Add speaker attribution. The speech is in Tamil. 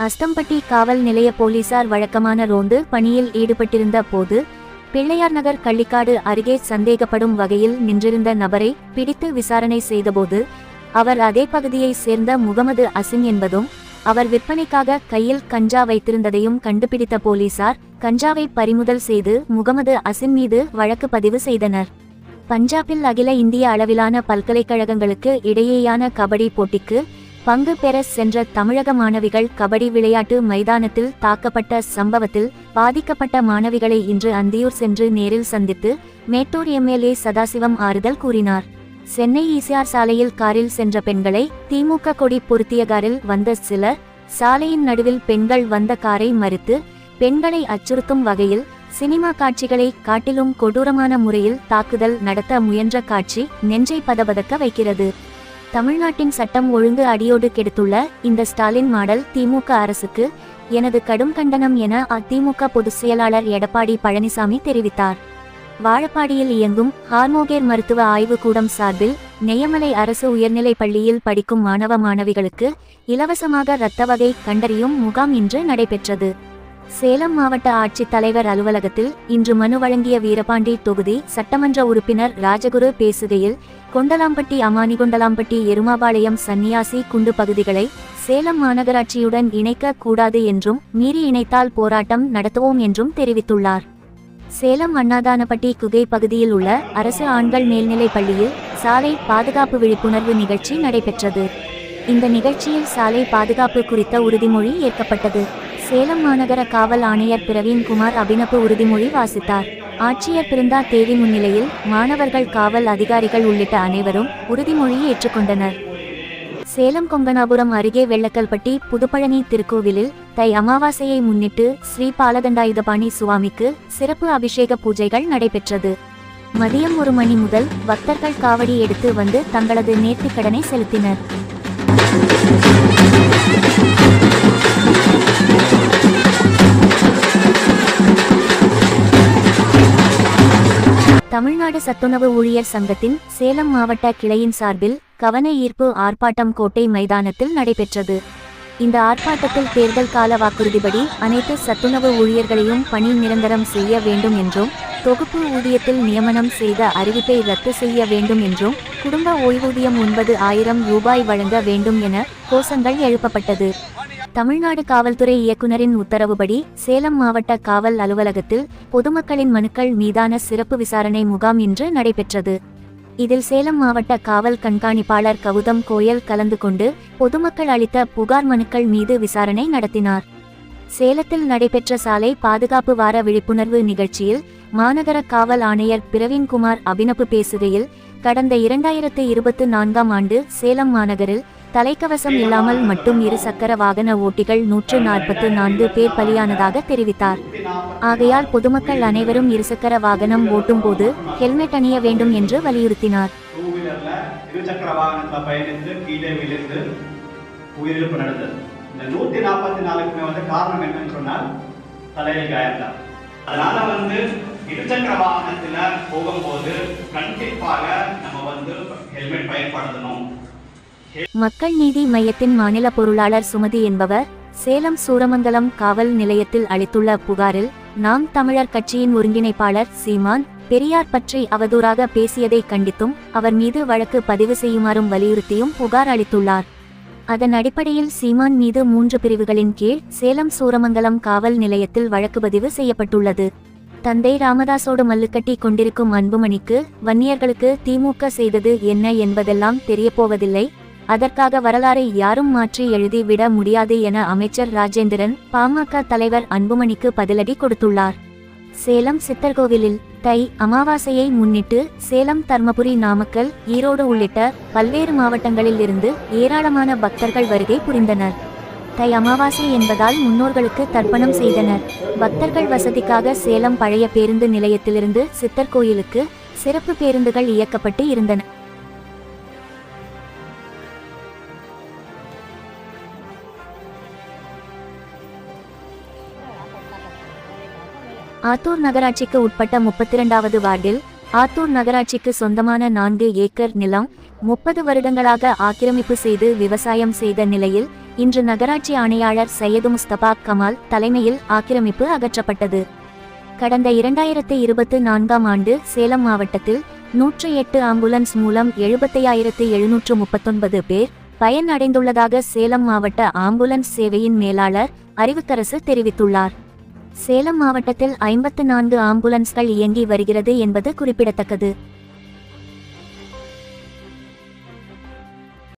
Speaker 1: அஸ்தம்பட்டி காவல் நிலைய போலீசார் வழக்கமான ரோந்து பணியில் ஈடுபட்டிருந்த போது பிள்ளையார் நகர் கள்ளிக்காடு அருகே சந்தேகப்படும் வகையில் நின்றிருந்த நபரை பிடித்து விசாரணை செய்தபோது அவர் அதே பகுதியைச் சேர்ந்த முகமது அசின் என்பதும் அவர் விற்பனைக்காக கையில் கஞ்சா வைத்திருந்ததையும் கண்டுபிடித்த போலீசார் கஞ்சாவை பறிமுதல் செய்து முகமது அசின் மீது வழக்கு பதிவு செய்தனர். பஞ்சாபில் அகில இந்திய அளவிலான பல்கலைக்கழகங்களுக்கு இடையேயான கபடி போட்டிக்கு பங்கு பெற சென்ற தமிழக மாணவிகள் கபடி விளையாட்டு மைதானத்தில் தாக்கப்பட்ட சம்பவத்தில் பாதிக்கப்பட்ட மாணவிகளை இன்று அந்தியூர் சென்று நேரில் சந்தித்து மேட்டூர் எம்எல்ஏ சதாசிவம் ஆறுதல் கூறினார். சென்னை ஈசிஆர் சாலையில் காரில் சென்ற பெண்களை திமுக கொடி பொருத்திய காரில் வந்த சிலர் சாலையின் நடுவில் பெண்கள் வந்த காரை மறித்து பெண்களை அச்சுறுத்தும் வகையில் சினிமா காட்சிகளை காட்டிலும் கொடூரமான முறையில் தாக்குதல் நடத்த முயன்ற காட்சி நெஞ்சை பதபதக்க வைக்கிறது. தமிழ்நாட்டின் சட்டம் ஒழுங்கு அடியோடு கெடுத்துள்ள இந்த ஸ்டாலின் மாடல் திமுக அரசுக்கு எனது கடும் கண்டனம் என அதிமுக பொதுச் செயலாளர் எடப்பாடி பழனிசாமி தெரிவித்தார். வாழப்பாடியில் இயங்கும் ஹார்மோகேர் மருத்துவ ஆய்வுக்கூடம் சார்பில் நெய்யமலை அரசு உயர்நிலைப் பள்ளியில் படிக்கும் மாணவ மாணவிகளுக்கு இலவசமாக இரத்த வகை கண்டறியும் முகாம் இன்று நடைபெற்றது. சேலம் மாவட்ட ஆட்சித் தலைவர் அலுவலகத்தில் இன்று மனு வழங்கிய வீரபாண்டி தொகுதி சட்டமன்ற உறுப்பினர் ராஜகுரு பேசுகையில் கொண்டலாம்பட்டி அமானிகொண்டலாம்பட்டி எருமாபாளையம் சன்னியாசி குண்டு பகுதிகளை சேலம் மாநகராட்சியுடன் இணைக்க கூடாது என்றும் மீறி இணைத்தால் போராட்டம் நடத்துவோம் என்றும் தெரிவித்துள்ளார். சேலம் அண்ணாதானப்பட்டி குகை பகுதியில் உள்ள அரசு ஆண்கள் மேல்நிலைப் பள்ளியில் சாலை பாதுகாப்பு விழிப்புணர்வு நிகழ்ச்சி நடைபெற்றது. இந்த நிகழ்ச்சியில் சாலை பாதுகாப்பு குறித்த உறுதிமொழி ஏற்கப்பட்டது. சேலம் மாநகர காவல் ஆணையர் பிரவீன்குமார் அபினப்பு உறுதிமொழி வாசித்தார். ஆட்சியர் பிருந்தா தேவி முன்னிலையில் மாணவர்கள் காவல் அதிகாரிகள் உள்ளிட்ட அனைவரும் உறுதிமொழி ஏற்றுக்கொண்டனர். சேலம் கொங்கனாபுரம் அருகே வெள்ளக்கல்பட்டி புதுப்பழனி திருக்கோவிலில் தை அமாவாசையை முன்னிட்டு ஸ்ரீ பாலதண்டாயுதபாணி சுவாமிக்கு சிறப்பு அபிஷேக பூஜைகள் நடைபெற்றது. மதியம் ஒரு மணி முதல் பக்தர்கள் காவடி எடுத்து வந்து தங்களது நேர்த்திக்கடனை செலுத்தினர். தமிழ்நாடு சத்துணவு ஊழியர் சங்கத்தின் சேலம் மாவட்ட கிளையின் சார்பில் கவன ஈர்ப்பு ஆர்ப்பாட்டம் கோட்டை மைதானத்தில் நடைபெற்றது. இந்த ஆர்ப்பாட்டத்தில் தேர்தல் கால வாக்குறுதிப்படி அனைத்து சத்துணவு ஊழியர்களையும் பணி நிரந்தரம் செய்ய வேண்டும் என்றும் தொகுப்பு ஊதியத்தில் நியமனம் செய்த அறிவிப்பை ரத்து செய்ய வேண்டும் என்றும் குடும்ப ஓய்வூதியம் ஒன்பது ஆயிரம் ரூபாய் வழங்க வேண்டும் என கோஷங்கள் எழுப்பப்பட்டது. தமிழ்நாடு காவல்துறை இயக்குனரின் உத்தரவுபடி சேலம் மாவட்ட காவல் அலுவலகத்தில் பொதுமக்களின் மனுக்கள் மீதான சிறப்பு விசாரணை முகாம் இன்று நடைபெற்றது. இதில் சேலம் மாவட்ட காவல் கண்காணிப்பாளர் கவுதம் கோயல் கலந்து கொண்டு பொதுமக்கள் அளித்த புகார் மனுக்கள் மீது விசாரணை நடத்தினார். சேலத்தில் நடைபெற்ற சாலை பாதுகாப்பு வார விழிப்புணர்வு நிகழ்ச்சியில் மாநகர காவல் ஆணையர் பிரவீன்குமார் அபினப்பு பேசுகையில் கடந்த இரண்டாயிரத்து இருபத்து நான்காம் ஆண்டு சேலம் மாநகரில் தலைக்கவசம் இல்லாமல் மட்டும் இரு சக்கர வாகன ஓட்டிகள் நூற்று நாற்பத்து நான்கு பேர் பலியானதாக தெரிவித்தார். ஆகையால் பொதுமக்கள் அனைவரும் இருசக்கர வாகனம் ஓட்டும்போது ஹெல்மெட் அணிய வேண்டும் என்று வலியுறுத்தினார்.
Speaker 2: இருசக்கர பயணித்து கீழே விழுந்து உயிரிழப்பு நடந்தது. இந்த நூத்தி நாற்பத்தி நாலுக்குமே வந்து காரணம் என்னன்னு சொன்னால் தலையில் காயம்தான் அதனால வந்து இருசக்கர வாகனத்துல போகும்போது கண்டிப்பாக நம்ம வந்து ஹெல்மெட் பயன்படுத்தணும்
Speaker 1: மக்கள் நீதி மையத்தின் மாநில பொருளாளர் சுமதி என்பவர் சேலம் சூரமங்கலம் காவல் நிலையத்தில் அளித்துள்ள புகாரில் நாம் தமிழர் கட்சியின் ஒருங்கிணைப்பாளர் சீமான் பெரியார் பற்றி அவதூறாக பேசியதை கண்டித்தும் அவர் மீது வழக்கு பதிவு செய்யுமாறும் வலியுறுத்தியும் புகார் அளித்துள்ளார். அதன் அடிப்படையில் சீமான் மீது மூன்று பிரிவுகளின் கீழ் சேலம் சூரமங்கலம் காவல் நிலையத்தில் வழக்கு பதிவு செய்யப்பட்டுள்ளது. தந்தை ராமதாசோடு மல்லுக்கட்டி கொண்டிருக்கும் அன்புமணிக்கு வன்னியர்களுக்கு திமுக செய்தது என்ன என்பதெல்லாம் தெரியப்போவதில்லை அதற்காக வரலாறை யாரும் மாற்றி எழுதி விட முடியாது என அமைச்சர் ராஜேந்திரன் பாமக தலைவர் அன்புமணிக்கு பதிலடி கொடுத்துள்ளார். சேலம் சித்தர்கோவிலில் தை அமாவாசையை முன்னிட்டு சேலம் தர்மபுரி நாமக்கல் ஈரோடு உள்ளிட்ட பல்வேறு மாவட்டங்களில் இருந்து ஏராளமான பக்தர்கள் வருகை புரிந்தனர். தை அமாவாசை என்பதால் முன்னோர்களுக்கு தர்ப்பணம் செய்தனர். பக்தர்கள் வசதிக்காக சேலம் பழைய பேருந்து நிலையத்திலிருந்து சித்தர் கோயிலுக்கு சிறப்பு பேருந்துகள் இயக்கப்பட்டு இருந்தன. ஆத்தூர் நகராட்சிக்கு உட்பட்ட முப்பத்தி இரண்டாவது வார்டில் ஆத்தூர் நகராட்சிக்கு சொந்தமான நான்கு ஏக்கர் நிலம் முப்பது வருடங்களாக ஆக்கிரமிப்பு செய்து விவசாயம் செய்த நிலையில் இன்று நகராட்சி ஆணையாளர் சையது முஸ்தபா கமால் தலைமையில் ஆக்கிரமிப்பு அகற்றப்பட்டது. கடந்த இரண்டாயிரத்து இருபத்து நான்காம் ஆண்டு சேலம் மாவட்டத்தில் நூற்று எட்டு ஆம்புலன்ஸ் மூலம் எழுபத்தையாயிரத்து எழுநூற்று முப்பத்தொன்பது பேர் பயன் அடைந்துள்ளதாக சேலம் மாவட்ட ஆம்புலன்ஸ் சேவையின் மேலாளர் அறிவுத்தரசு தெரிவித்துள்ளார். சேலம் மாவட்டத்தில் ஐம்பத்து நான்கு ஆம்புலன்ஸ்கள் இயங்கி வருகிறது என்பது குறிப்பிடத்தக்கது.